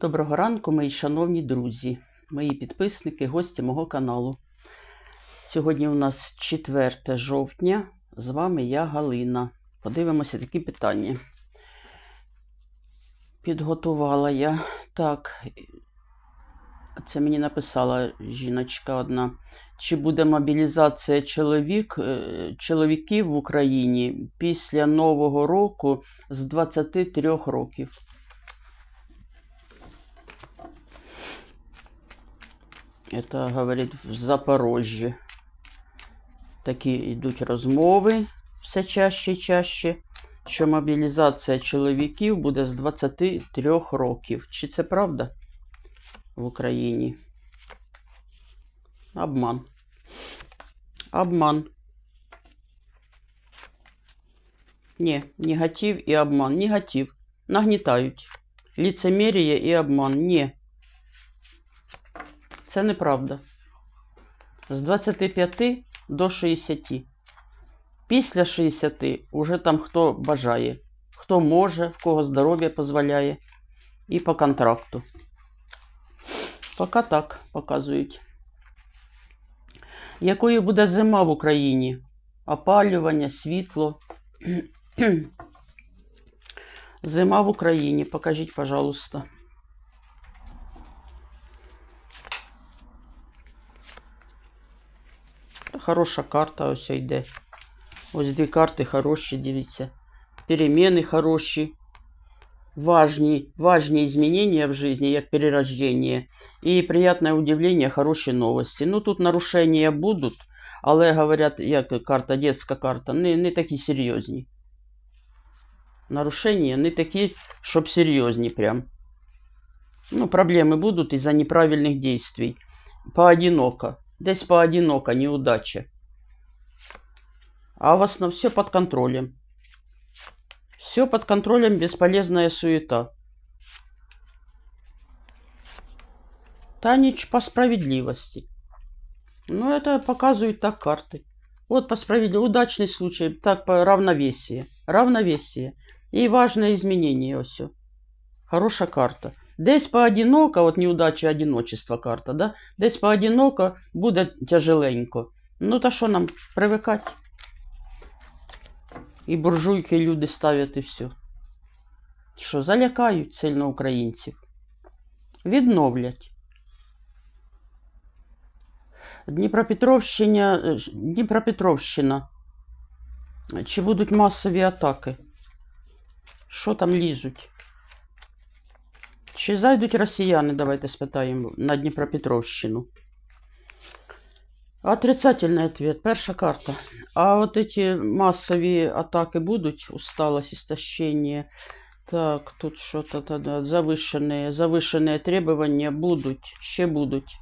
Доброго ранку, мої шановні друзі, мої підписники, гості мого каналу. Сьогодні у нас 4 жовтня. З вами я Галина. Подивимося такі питання. Підготувала я. Так, це мені написала жіночка одна. Чи буде мобілізація чоловік, е, чоловіків в Україні після Нового року з 23 років? Это, говорить, в Запорожжі. Такі йдуть розмови все чаще і чаще, що мобілізація чоловіків буде з 23 років. Чи це правда в Україні? Обман. Обман. Ні, негатив і обман. Негатив. Нагнітають. Лицемір'я і обман. Ні. Це неправда. З 25 до 60. Після 60 уже там хто бажає, хто може, в кого здоров'я дозволяє. І по контракту. Поки так показують. Якою буде зима в Україні? Опалювання, світло. Зима в Україні. Покажіть, пожалуйста. Хороша карта ось йде. Ось дві карти хороші, дивіться. Переміни хороші. Важні, важні изменения в жизни, як перерождение. І приятное удивление, хороші новості. Ну, тут нарушення будуть, але, говорять, як карта, детська карта, не, не такі серйозні. Нарушення не такі, щоб серйозні прям. Ну, проблеми будуть із-за неправильних действий. Поодиноко. Десь поодиноко, неудача. А на все под контролем. Все под контролем, бесполезная суета. Танич по справедливости. Ну, это показывают так карты. Вот по справедливости. Удачный случай. Так, по равновесие. Равновесие. И важное изменение все. Хорошая карта. Десь поодиноко, от неудачі одиночества карта, да? Десь поодиноко буде тяжеленько. Ну, та що нам привикати? І буржуйки люди ставлять і все. Що, залякають сильно українців. Відновлять. Дніпропетровщина, е, Дніпропетровщина. Чи будуть масові атаки? Що там лізуть? Чи зайдуть росіяни, давайте спитаємо, на Дніпропетровщину? Отрицательный ответ. Перша карта. А вот эти массовые атаки будут? Усталость, истощение. Так, тут что-то тогда завышенные, завышенные требования будуть, ще будуть.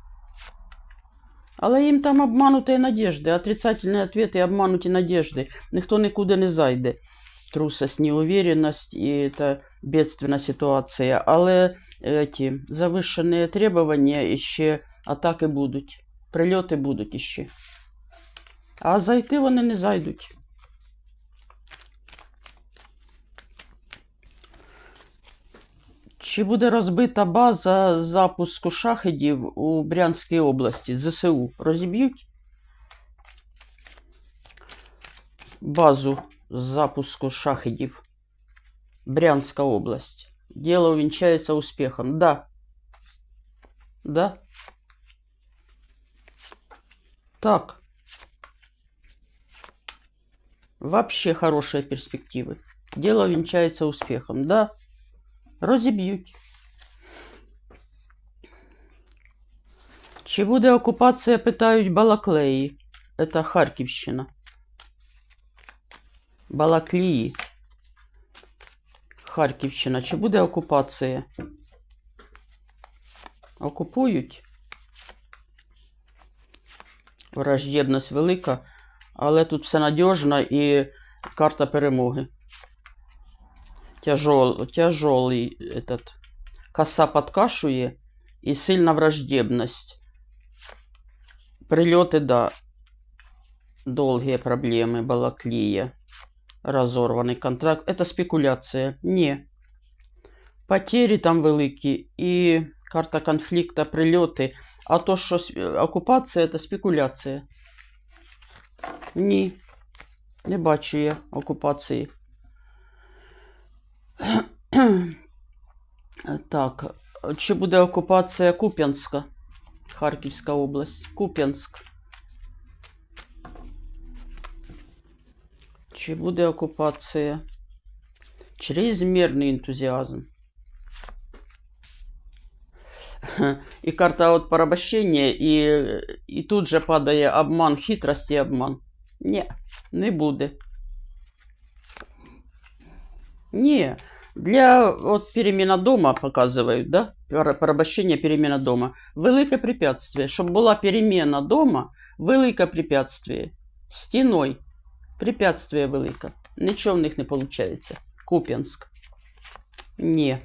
Але їм там обмануті надежди, отрицательні ответи і обмануті надежди. Ніхто нікуди не зайде. Трусость, неуверенность і та бедственна ситуація. Але эти завышенные требования ще атаки будуть. Прильоти будуть іще. А зайти вони не зайдуть. Чи буде розбита база запуску шахедів у Брянській області? ЗСУ розіб'ють? Базу запуску шахедів. Брянська область. Дело увенчается успехом. Да. Да. Так. Вообще хорошие перспективы. Дело венчается успехом. Да. Розіб'ють. Чи буде окупація, питають Балаклеї. Это Харківщина. Балаклії. Харківщина. Чи буде окупація? Окупують? Враждебність велика, але тут все надіжно і карта перемоги. Тяжол, тяжолий этот. Коса подкашує і сильна враждебність. Прильоти, да. Долгие проблемы, Балаклия. Разорванный контракт. Это спекуляция. Не. потері там великі і карта конфлікту, прильоти. А то, що с- окупація це спекуляція. Ні. Не бачу я окупації. Так, чи буде окупація Куп'янська? Харківська область. Куп'янськ. Чи буде окупація? Чрезмірний ентузіазм. І карта от порабощення, і, і тут же падає обман, хитрость і обман. Ні, не буде. Ні. Для от переміна дома показують, да? Пора- Порабощення переміна дома. Велике препятствие. Щоб була переміна дома, велике препятствие. Стіною. Препятствие велике. Нічого в них не виходить. Куп'янськ. Ні.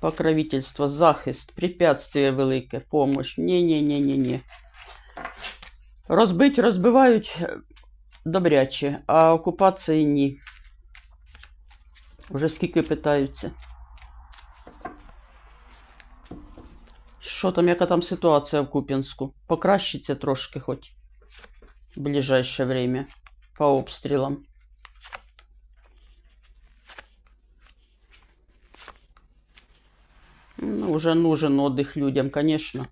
Покровительство, захист, препятствие велике, помощь. Ні-ні-ні-ні-ні. Розбить, розбивають е, добряче, а окупації ні. Вже скільки питаються. Що там, яка там ситуація в Куп'янську? Покращиться трошки хоч в ближайшее время по обстрілам. Ну, уже нужен отдых людям, конечно.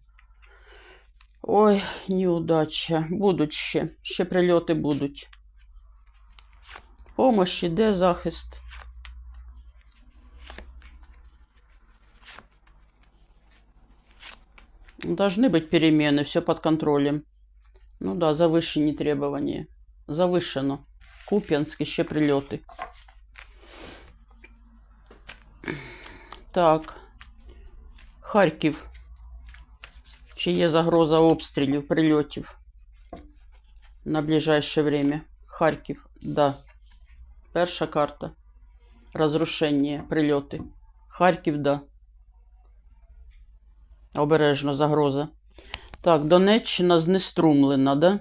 Ой, неудача. Будуть ще. Ще прильоти будуть. Помощь іде, захист. Должны быть перемены, все под контролем. Ну да, завышені требования. Завышено. Куп'янськ, ще прильоти. Так. Харків. Чи є загроза обстрілів, прильотів на ближайше время? Харків, да. Перша карта. Розрушення, прильоти. Харків, да. Обережно загроза. Так, Донеччина знеструмлена, да?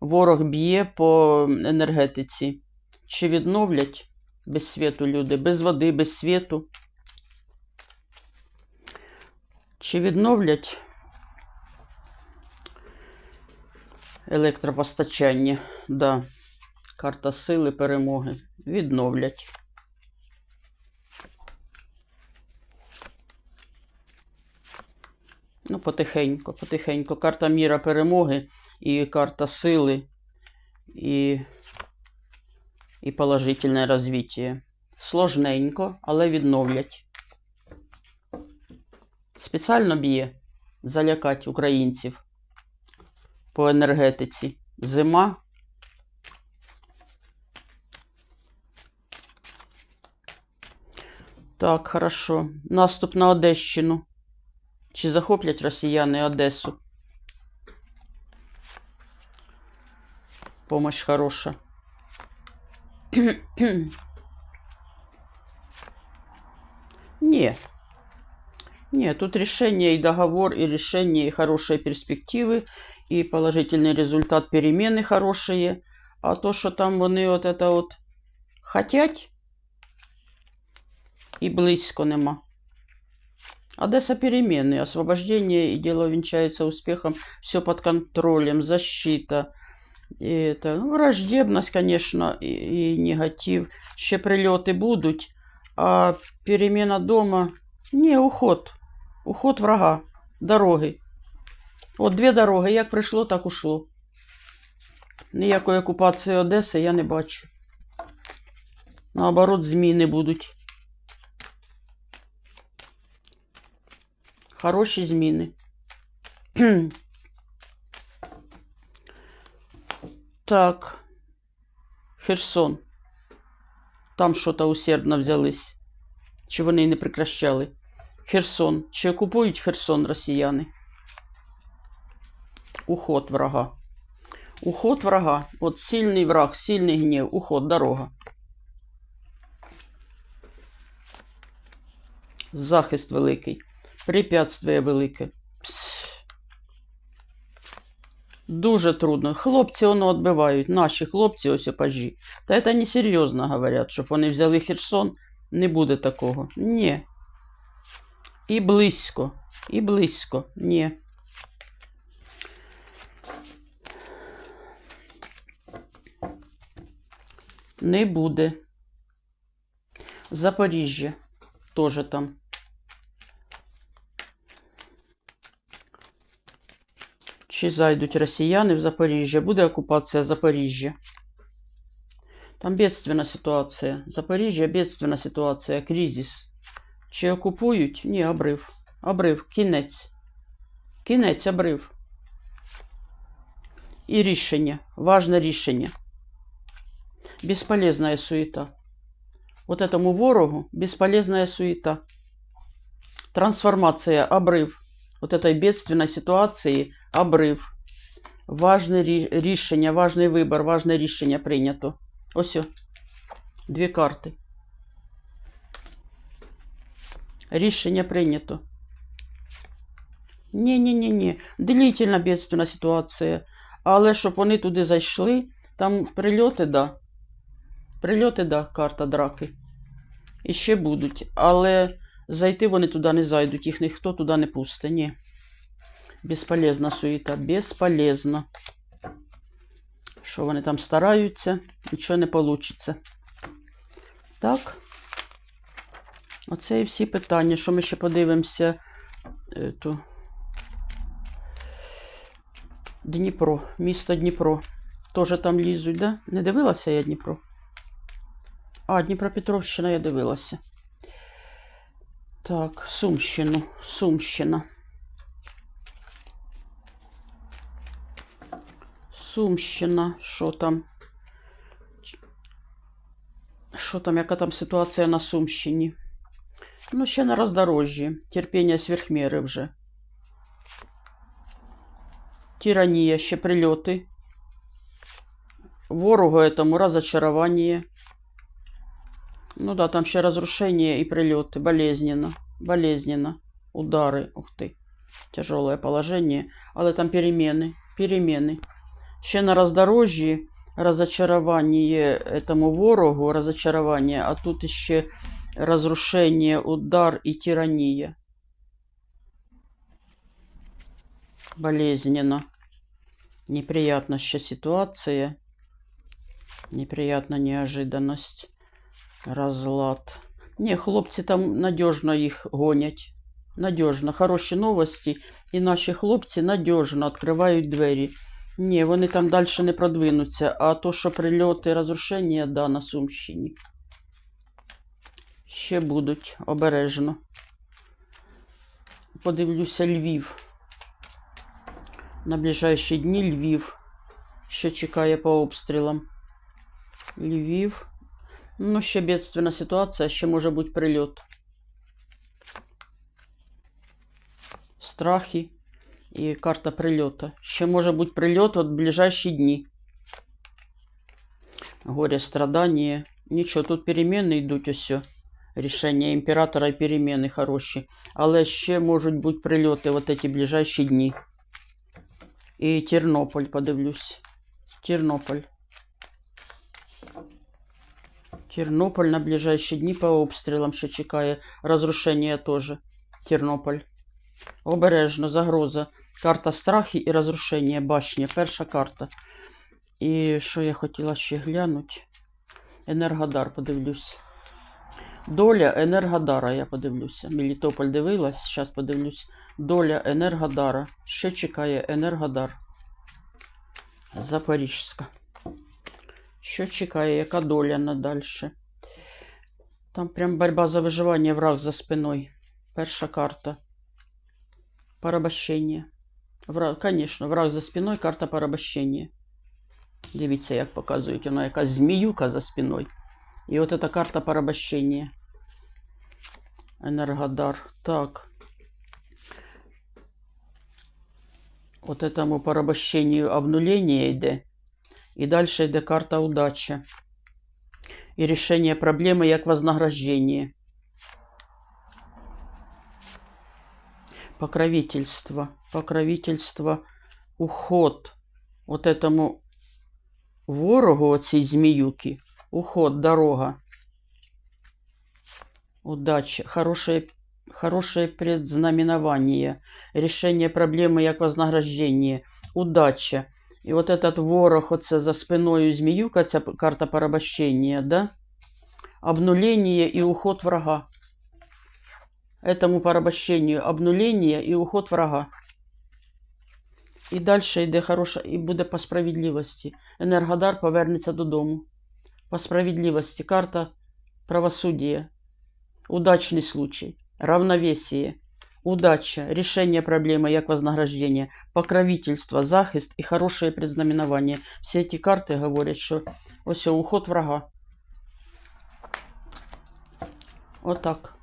Ворог б'є по енергетиці. Чи відновлять без світу люди? Без води, без світу? Чи відновлять електропостачання? Да. Карта сили перемоги. Відновлять. Ну, потихеньку, потихеньку. Карта міра перемоги і карта сили, і, і положительне розвиття. Сложненько, але відновлять. Спеціально б'є залякати українців по енергетиці. Зима. Так, хорошо. Наступ на Одещину. Чи захоплять росіяни Одесу? Помощь хороша. Не. Нет, тут решение и договор, и решение, и хорошие перспективы, и положительный результат перемены хорошие. А то, що там вони от это от хотять, і близько нема. Одесса перемены, освобождение и дело венчается успехом, все под контролем, защита. І это, ну, враждебность, конечно, і, і негатив. Ще прильоти будуть, а перемена дома. Ні, уход. Уход врага. Дороги. От дві дороги. Як прийшло, так ушло. Ніякої окупації Одеси я не бачу. Наоборот, зміни будуть. Хороші зміни. Так. Херсон. Там що-то усердно взялись. Чи вони не прекращали? Херсон. Чи окупують Херсон росіяни? Уход врага. Уход врага. От сильний враг, сильний гнів, уход, дорога. Захист великий. Препятствие велике. Пс. Дуже трудно. Хлопці воно відбивають. Наші хлопці ось пажі. Та це не серйозно говорять, щоб вони взяли Херсон. Не буде такого. Ні. І близько. І близько. Ні. Не буде. Запоріжжя теж там. Чи зайдуть росіяни в Запоріжжя? Буде окупація Запоріжжя. Там бедственна ситуація. Запоріжжя бедственна ситуація, кризис. Чи окупують? Ні, обрив. Обрив, кінець. Кінець, обрив. І рішення. Важне рішення. Бесполезная суета. Вот этому ворогу бесполезная суета. Трансформация, обрыв. Вот этой бедственной ситуации обрыв. Важне рі- рішення, важний вибір, важне рішення прийнято. Ось. Дві карти. Рішення прийнято. Ні-ні-ні-ні. Длительна бедственна ситуація. Але щоб вони туди зайшли, там прильоти, да. Прильоти, да, карта драки. І ще будуть. Але зайти вони туди не зайдуть, їх ніхто туди не пусте. Ні. Безполезна суєта, безполезно. Що вони там стараються, нічого не вийде. Так. Оце і всі питання. Що ми ще подивимося? Ету. Дніпро, місто Дніпро. Тоже там лізуть, да? Не дивилася я Дніпро? А, Дніпропетровщина я дивилася. Так, Сумщину. Сумщина. Сумщина. Що там? Ч- Що там, яка там ситуація на Сумщині? Ну, ще на роздорожжі. Терпіння сверхміри вже. Тиранія, ще прильоти. Ворогу этому разочарование. Ну да, там ще разрушение и прилеты. Болезненно. Болезненно. Удары. Ух ты. Тяжелое положение. Але там перемены. Перемены. Ще на роздорожжі разочарование этому ворогу, разочарование, а тут еще разрушение, удар и тирания. Болезненно. Неприятна ще ситуация. Неприятна неожиданность. Разлад. Не, хлопці там надіжно їх гонять. Надіжно. Хороші новості. І наші хлопці надіжно відкривають двері. Ні, вони там далі не продвинуться. А то, що прильоти, розрушення, да, на Сумщині. Ще будуть обережно. Подивлюся Львів. На ближайші дні Львів. Що чекає по обстрілам. Львів. Ну, ще бедственна ситуація, ще може бути прильот. Страхи і карта прильота. Ще може бути прильот от ближайші дні. Горе, страдання. Нічого, тут переміни йдуть ось. Рішення імператора і переміни хороші. Але ще можуть бути прильоти от ці ближайші дні. І Тернополь, подивлюсь. Тернополь. Тернополь на ближайші дні по обстрілам ще чекає. Розрушення теж. Тернополь. Обережно, загроза. Карта страхи і розрушення башні. Перша карта. І що я хотіла ще глянути? Енергодар, подивлюсь. Доля Енергодара, я подивлюся. Мелітополь дивилась, зараз подивлюсь. Доля Енергодара. Ще чекає Енергодар. Запорізька. Що чекає, яка доля надальше? Там прям борьба за виживання, враг за спиною. Перша карта. Порабощення. Враг, конечно, враг за спиною, карта порабощення. Дивіться, як показують, вона якась зміюка за спиною. І от ця карта порабощення. Енергодар. Так. От этому порабощению обнулення йде. І далі йде карта удача. І рішення проблеми як вознаграждення. Покровительство. Покровительство. Уход. От этому ворогу, оцій зміюки. Уход, дорога. удача, хорошее, хорошее предзнаменование, решение проблеми як вознаграждение, удача. І от этот ворог, оце за спиною зміюка, ця п- карта порабощення, да? Обнуление і уход врага. Этому порабощению обнуление і уход врага. І далі йде хороша, і буде по справедливості. Енергодар повернеться додому. По справедливості. Карта правосудия. Удачный случай. Равновесие. Удача. Решение проблемы як вознаграждение. Покровительство, захист и хорошее предзнаменование. Все эти карты говорят, що ось о, уход врага. Отак.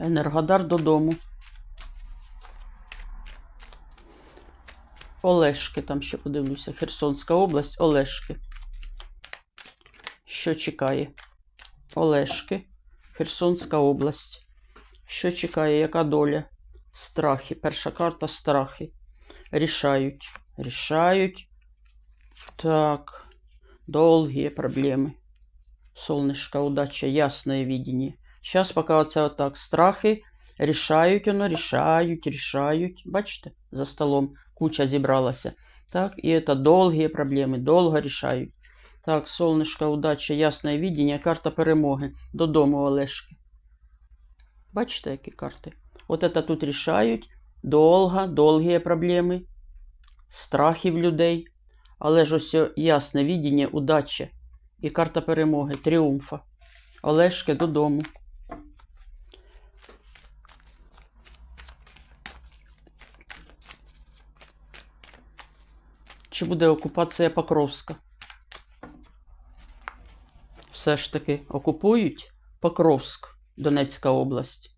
Енергодар додому. Олешки, там ще подивлюся. Херсонська область, Олешки. Що чекає? Олешки, Херсонська область. Що чекає? Яка доля? Страхи. Перша карта страхи. Рішають. Рішають. Так. Долгие проблеми. Солнышко, удача, ясное видение. Сейчас пока оце отак. Страхи. Рішають воно, рішають, рішають. Бачите, за столом куча зібралася. Так, і це довгі проблеми, довго рішають. Так, солнышко, удача, ясне видіння, карта перемоги. Додому Олешки. Бачите, які карти? От це тут рішають. Довго, довгі проблеми, страхів людей. Але ж ось ясне видіння, удача. І карта перемоги, тріумфа. Олешки додому. Чи буде окупація Покровська? Все ж таки окупують Покровськ, Донецька область.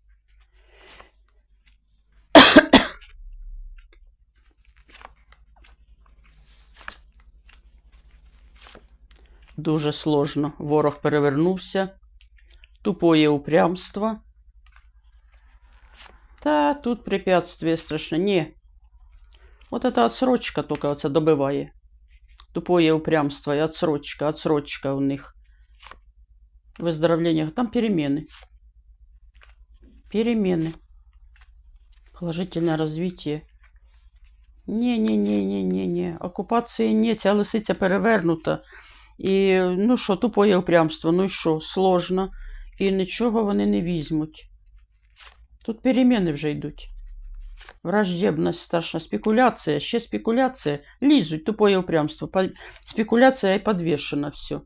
Дуже сложно. Ворог перевернувся. Тупое упрямство. Та тут препятствие страшне. Ні. От эта отсрочка тільки оце добиває. Тупое упрямство і отсрочка, отсрочка у них. Выздоровление. Там перемены. Перемены. Положительное развитие. Не-не-не-не-не-не. Окупації ні, ця лисиця перевернута. І ну що, тупое упрямство, ну і що, сложно. І нічого вони не візьмуть. Тут переміни вже йдуть. Враждебність страшна, спекуляція, ще спекуляція. Лізуть, тупое упрямство. Спекуляція і підвішена все.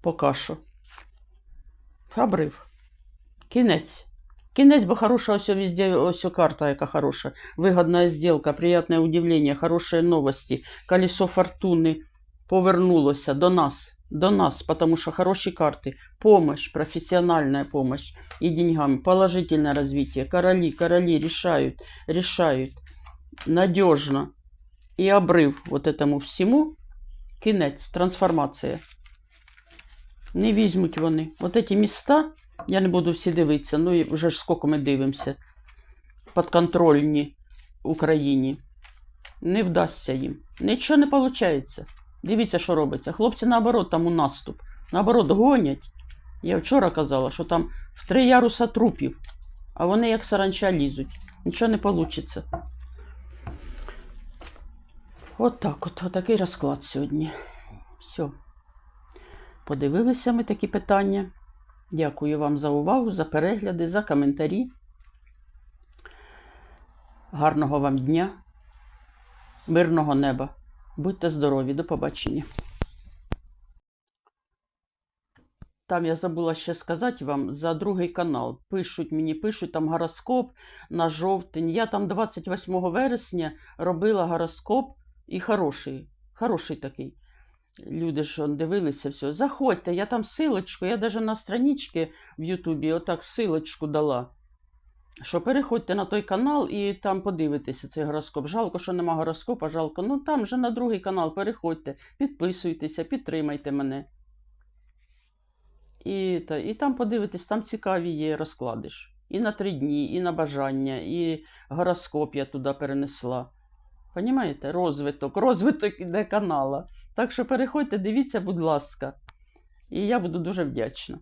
Пока що. Обрив. Кінець. Кінець, бо хороша ось везде, ось карта, яка хороша. Вигодна сделка, приятне удивлення, хороші новості. Колесо фортуни повернулося до нас. До нас, потому что хорошие карты. Помощь, профессиональная помощь и деньгами. Положительное развитие. Короли, короли решают, решают. Надежно. И обрыв вот этому всему. Кінець, трансформація. Не візьмуть вони. От ці міста, я не буду всі дивитися, ну і вже ж скільки ми дивимося. Подконтрольні Україні. Не вдасться їм. Нічого не виходить. Дивіться, що робиться. Хлопці, наоборот, там у наступ. Наоборот, гонять. Я вчора казала, що там в три яруса трупів, а вони як саранча лізуть. Нічого не вийде. От так от, отакий розклад сьогодні. Все. Подивилися ми такі питання. Дякую вам за увагу, за перегляди, за коментарі. Гарного вам дня, мирного неба. Будьте здорові, до побачення. Там я забула ще сказати вам за другий канал. Пишуть мені, пишуть там гороскоп на жовтень. Я там 28 вересня робила гороскоп і хороший. Хороший такий. Люди ж дивилися все. Заходьте, я там силочку, я навіть на страничці в Ютубі отак силочку дала. Що переходьте на той канал і там подивитеся цей гороскоп. Жалко, що нема гороскопа, жалко. Ну там же на другий канал переходьте, підписуйтеся, підтримайте мене. І, та, і там подивитесь, там цікаві є розклади ж. І на три дні, і на бажання, і гороскоп я туди перенесла. Понімаєте? Розвиток, розвиток іде канала. Так що переходьте, дивіться, будь ласка. І я буду дуже вдячна.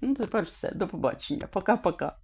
Ну, тепер все. До побачення. Пока-пока.